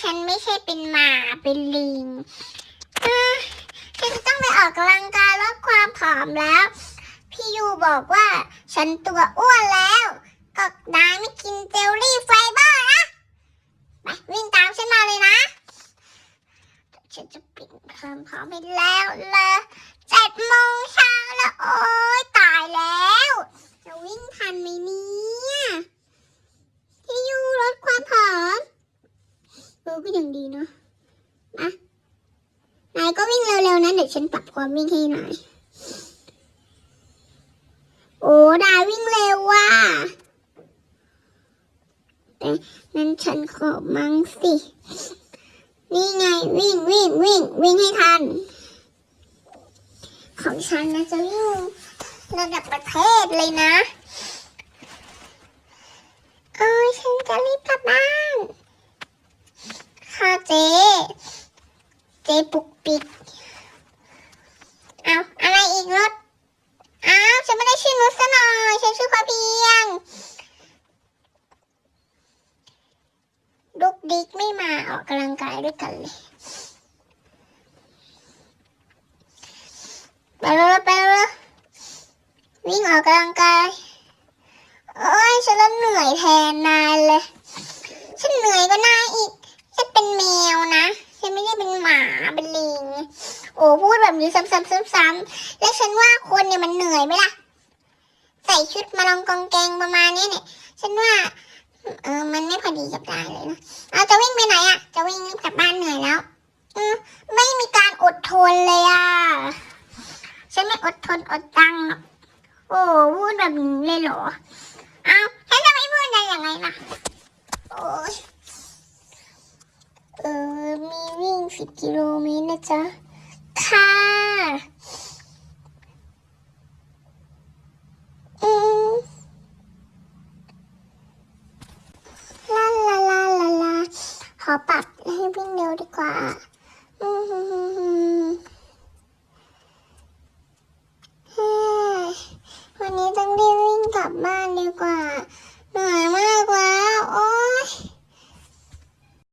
ฉันไม่ใช่เป็นหมาเป็นลิงฉันจะต้องไปออกกำลังกายลดความผอมแล้ว พี่ยูบอกว่าฉันตัวอ้วนแล้วก็นายไม่กินเจลลี่ไฟเบอร์นะไปวิ่งตามฉันมาเลยนะ ฉันจะปิดความพร้อมไปแล้วเลยเจ็ดโมงเช้าแล้วโอ๊ยตายแล้ว จะวิ่งทันไหมเนี่ยพี่ยูลดความผอมเออ ก็ยังดีเนาะนะนายก็วิ่งเร็วๆนะเดี๋ยวฉันปรับความวิ่งให้หน่อย โอ้ดาวิ่งเร็วว่ะเอ๊ะนั้นฉันขอมั่งสิ นี่ไงวิ่งวิ่งวิ่งวิ่งให้ทัน ของฉันนะจะวิ่งระดับประเทศเลยนะเอ้ยฉันจะรีบกลับบ้าน ค่ะเจ๊เจ๊ ปุกปิกเอาอะไรอีกรถอ้าวฉันไม่ได้ชื่อนุชซะหน่อยฉันชื่อพระเพียงดุกดิกไม่มาออกกำลังกายด้วยกันเลยไปแล้วไปแล้ววิ่งออกกำลังกายโอ้ยฉันแล้วเหนื่อยแทนนายเลย ฉันเหนื่อยก็นายอีก ฉันเป็นแมวนะ ฉันไม่ได้เป็น หมาเป็นลิง โอ้พูดแบบนี้ซ้ำๆซ้ำๆแล้วฉันว่าคนเนี่ยมันเหนื่อยไหมล่ะ ใส่ชุดมาลองกองแกงประมาณนี้เนี่ย ฉันว่าเออมันไม่พอดีกับนายเลยนะเอาจะวิ่งไปไหนอะจะวิ่งกลับบ้านเหนื่อยแล้ว อืมไม่มีการอดทนเลยอะฉันไม่อดทนอดตังหรอกโอ้พูดแบบนี้เลยเหรอ เอาฉันจะไม่พูดได้ยังไงล่ะ โอ้ สิบกิโลเมตรนะจ๊ะ ค่ะลาลาลาลาลาขอปรับให้วิ่งเร็วดีกว่า